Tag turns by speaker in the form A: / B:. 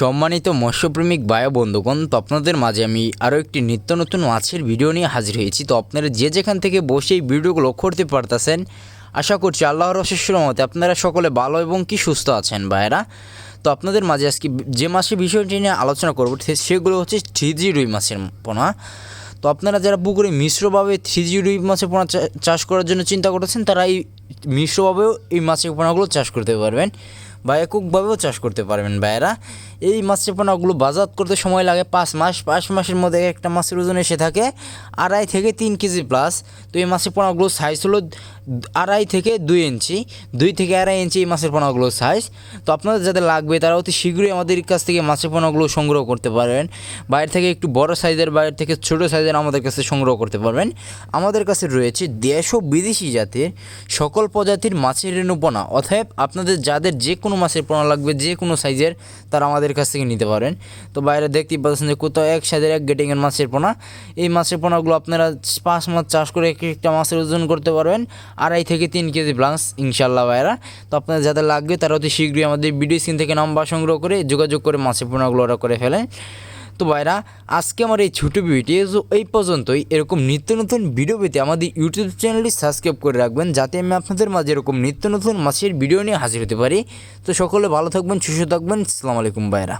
A: সম্মানিত মৎস্যপ্রেমিক বায়ু বন্ধুগণ, তো আপনাদের মাঝে আমি আরও একটি নিত্য নতুন মাছের ভিডিও নিয়ে হাজির হয়েছি। তো আপনারা যে যেখান থেকে বসে এই ভিডিওগুলো করতে পারতেছেন, আশা করছি আল্লাহর অশেষ মতে আপনারা সকলে ভালো এবং কি সুস্থ আছেন ভাইয়েরা? তো আপনাদের মাঝে আজকে যে মাছের বিষয়টি নিয়ে আলোচনা করব সেগুলো হচ্ছে থ্রি জি রুই মাছের পোনা। তো আপনারা যারা পুকুরে মিশ্রভাবে থ্রি জি রুই মাছের পোনা চাষ করার জন্য চিন্তা করতেছেন, তারা এই মিশ্রভাবেও এই মাছের পোনাগুলো চাষ করতে পারবেন বা এককভাবেও চাষ করতে পারবেন ভাইয়েরা। এই মাছের পোনাগুলো বাজার করতে সময় লাগে পাঁচ মাস, পাঁচ মাসের মধ্যে একটা মাছের ওজন এসে থাকে আড়াই থেকে তিন কেজি প্লাস তো এই মাছের পোনাগুলো সাইজ হলো আড়াই থেকে দুই ইঞ্চি, দুই থেকে আড়াই ইঞ্চি এই মাছের পোনাগুলোর সাইজ তো আপনাদের যাদের লাগবে তারা অতি শীঘ্রই আমাদের কাছ থেকে মাছের পোনাগুলো সংগ্রহ করতে পারবেন। বাইরে থেকে একটু বড় সাইজের বাইরে থেকে ছোট সাইজের আমাদের কাছে সংগ্রহ করতে পারবেন। আমাদের কাছে রয়েছে দেশ ও বিদেশি জাতির সকল প্রজাতির মাছের রেণু পোনা। অতএব আপনাদের যাদের যে কোনো মাছের পোনা লাগবে, যে কোনো সাইজের, তারা আমাদের কাছ থেকে নিতে পারেন। তো বাইরে দেখতেই পাচ্ছেন যে কোথাও এক সাইজের এক গেটিংয়ের মাছের পোনা। এই মাছের পোনাগুলো আপনারা পাঁচ মাছ চাষ করে এক একটা মাছের ওজন করতে পারবেন। আড়াই থেকে তিন কেজি প্লাস ইনশাল্লাহ ভাইরা তো আপনাদের যাদের লাগবে, তারা অতি শীঘ্রই আমাদের ভিডিও স্ক্রিন থেকে নাম্বার সংগ্রহ করে যোগাযোগ করে মাছের পোনাগুলো অর্ডার করে ফেলেন। তো ভাইরা, আজকে আমার এই ছোটো ভিডিও এই পর্যন্তই। এরকম নিত্য নতুন ভিডিও পেতে আমাদের ইউটিউব চ্যানেলটি সাবস্ক্রাইব করে রাখবেন, যাতে আমি আপনাদের মাঝে এরকম নিত্য নতুন মাছের ভিডিও নিয়ে হাজির হতে পারি। তো সকলে ভালো থাকবেন, সুস্থ থাকবেন। আসসালামু আলাইকুম ভাইরা।